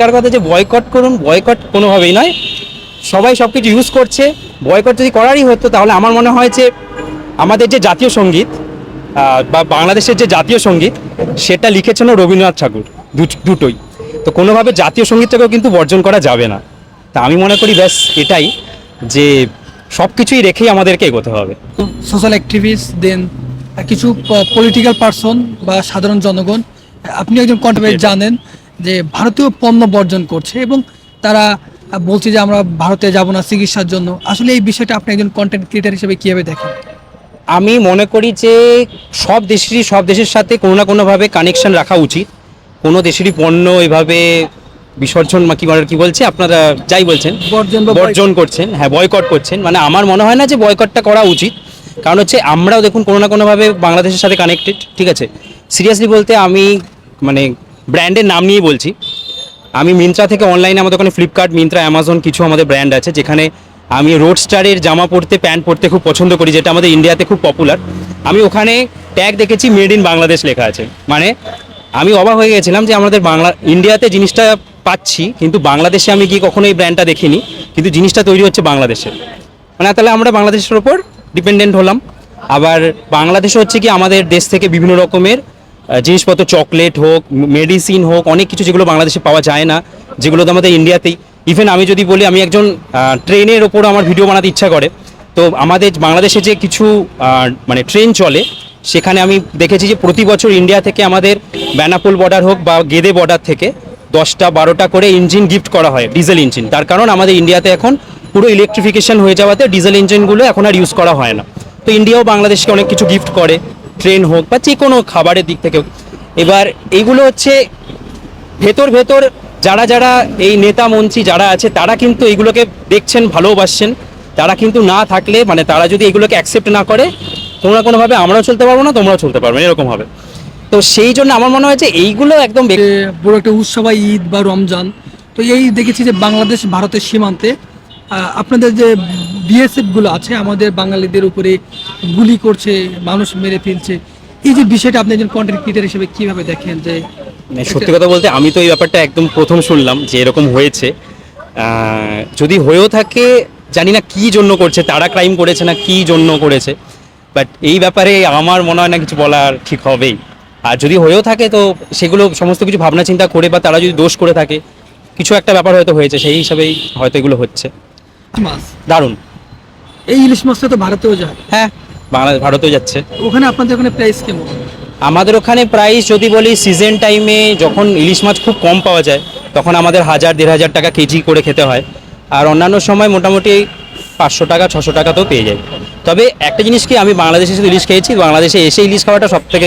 কার কথা যে বয়কট করুন বয়কট কোনোভাবেই নয়। সবাই সব কিছু ইউজ করছে। বয়কট যদি করারই হতো তাহলে আমার মনে হয় যে আমাদের যে জাতীয় সংগীত বা বাংলাদেশের যে জাতীয় সংগীত সেটা লিখেছেন রবীন্দ্রনাথ ঠাকুর দুটোই। তো কোনোভাবে জাতীয় সঙ্গীতটাকেও কিন্তু বর্জন করা যাবে না। তা আমি মনে করি ব্যাস এটাই যে সব কিছুই রেখেই আমাদেরকে এগোতে হবে। সোশ্যাল অ্যাক্টিভিস্ট দেন কিছু পলিটিক্যাল পার্সন বা সাধারণ জনগণ আপনি একজন কন্টেন্ট জানেন যে ভারতীয় পণ্য বর্জন করছে এবং তারা বলছে যে আমরা ভারতে যাব না চিকিৎসার জন্য। আসলে এই বিষয়টা আপনি একজন কন্টেন্ট ক্রিয়েটার হিসেবে কীভাবে দেখেন? আমি মনে করি যে সব দেশেরই সব দেশের সাথে কোনো না কোনোভাবে কানেকশন রাখা উচিত। কোনো দেশেরই পণ্য এভাবে বিসর্জন বা কি বলে- কি বলছে? আপনারা যাই বলছেন। বর্জন করছেন হ্যাঁ বয়কট করছেন। মানে আমার মনে হয় না যে বয়কটটা করা উচিত। কারণ হচ্ছে আমরাও দেখুন কোনো না কোনোভাবে বাংলাদেশের সাথে কানেক্টেড ঠিক আছে? সিরিয়াসলি বলতে আমি মানে ব্র্যান্ডের নাম নিয়ে বলছি। আমি মিন্ত্রা থেকে অনলাইনে আমাদের ওখানে ফ্লিপকার্ট মিন্ত্রা অ্যামাজন কিছু আমাদের ব্র্যান্ড আছে, যেখানে আমি রোড স্টারের জামা পরতে প্যান্ট পরতে খুব পছন্দ করি, যেটা আমাদের ইন্ডিয়াতে খুব পপুলার আমি ওখানে ট্যাগ দেখেছি মেড ইন বাংলাদেশ লেখা আছে। মানে আমি অবাক হয়ে গেছিলাম যে আমাদের বাংলা ইন্ডিয়াতে জিনিসটা পাচ্ছি, কিন্তু বাংলাদেশে আমি গিয়ে কখনো এই ব্র্যান্ডটা দেখিনি, কিন্তু জিনিসটা তৈরি হচ্ছে বাংলাদেশে মানে তাহলে আমরা বাংলাদেশের ওপর ডিপেন্ডেন্ট হলাম। আবার বাংলাদেশে হচ্ছে কি আমাদের দেশ থেকে বিভিন্ন রকমের জিনিসপত্র, চকলেট হোক মেডিসিন হোক, অনেক কিছু যেগুলো বাংলাদেশে পাওয়া যায় না, যেগুলো তো আমাদের ইন্ডিয়াতেই। ইভেন আমি যদি বলি, আমি একজন ট্রেনের ওপর আমার ভিডিও বানাতে ইচ্ছা করে। তো আমাদের বাংলাদেশে যে কিছু মানে ট্রেন চলে, সেখানে আমি দেখেছি যে প্রতি বছর ইন্ডিয়া থেকে আমাদের বেনাপোল বর্ডার হোক বা গেদে বর্ডার থেকে দশটা, বারোটা করে ইঞ্জিন গিফট করা হয় ডিজেল ইঞ্জিন তার কারণ আমাদের ইন্ডিয়াতে এখন পুরো ইলেকট্রিফিকেশন হয়ে যাওয়াতে ডিজেল ইঞ্জিনগুলো এখন আর ইউজ করা হয় না। তো ইন্ডিয়াও বাংলাদেশকে অনেক কিছু গিফট করে। ট্রেন হোক বা যে কোনো খাবারের দিক থেকেও। এবার এইগুলো হচ্ছে ভেতর ভেতর যারা যারা এই নেতা মন্ত্রী যারা আছে, তারা কিন্তু এইগুলোকে দেখছেন, ভালোবাসছেন। তারা কিন্তু না থাকলে মানে তারা যদি এগুলোকে অ্যাকসেপ্ট না করে, কোনো না কোনোভাবে আমরাও চলতে পারব না, তোমরাও চলতে পারবে এরকম হবে। তো সেই জন্য আমার মনে হয় যে এইগুলো একদম বড় একটা উৎসব ঈদ বা রমজান, তো এই দেখেছি যে বাংলাদেশ ভারতের সীমান্তে আপনাদের যে বিএসএফগুলো আছে আমাদের বাঙালিদের উপরে গুলি করছে মানুষ মেরে ফেলছে। এই যে বিষয়টা আপনি একজন কন্টেন্ট ক্রিয়েটার হিসেবে কীভাবে দেখেন যে মানে সত্যি কথা বলতে আমি তো এই ব্যাপারটা একদম প্রথম শুনলাম যে এরকম হয়েছে। যদি হয়েও থাকে জানি না কি জন্য করছে তারা ক্রাইম করেছে না কি জন্য করেছে। বাট এই ব্যাপারে আমার মনে হয় না কিছু বলার ঠিক হবেই। আর যদি হয়েও থাকে তো সেগুলো সমস্ত কিছু ভাবনা চিন্তা করে বা তারা যদি দোষ করে থাকে কিছু একটা ব্যাপার হয়তো হয়েছে সেই হিসাবেই হয়তো এগুলো হচ্ছে। দারুণ। এই ইলিশ মাছটা তো ভারতেও যায়। হ্যাঁ বাংলাদেশ ভারতেও যাচ্ছে। ওখানে আপনাদের ওখানে প্রাইস কেমন? আমাদের ওখানে প্রাইস যদি বলি সিজন টাইমে যখন ইলিশ মাছ খুব কম পাওয়া যায় তখন আমাদের হাজার দেড় হাজার টাকা কেজি করে খেতে হয়। আর অন্যান্য সময় মোটামুটি পাঁচশো টাকা ছশো টাকাতেও পেয়ে যায়। তবে একটা জিনিস কি আমি বাংলাদেশে শুধু ইলিশ খেয়েছি বাংলাদেশে এসে ইলিশ খাওয়াটা সব থেকে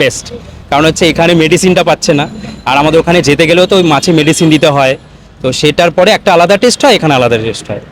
বেস্ট কারণ হচ্ছে এখানে মেডিসিনটা পাচ্ছে না। আর আমাদের ওখানে যেতে গেলেও তো ওই মাছে মেডিসিন দিতে হয়। তো সেটার পরে একটা আলাদা টেস্ট হয় এখানে আলাদা টেস্ট হয়।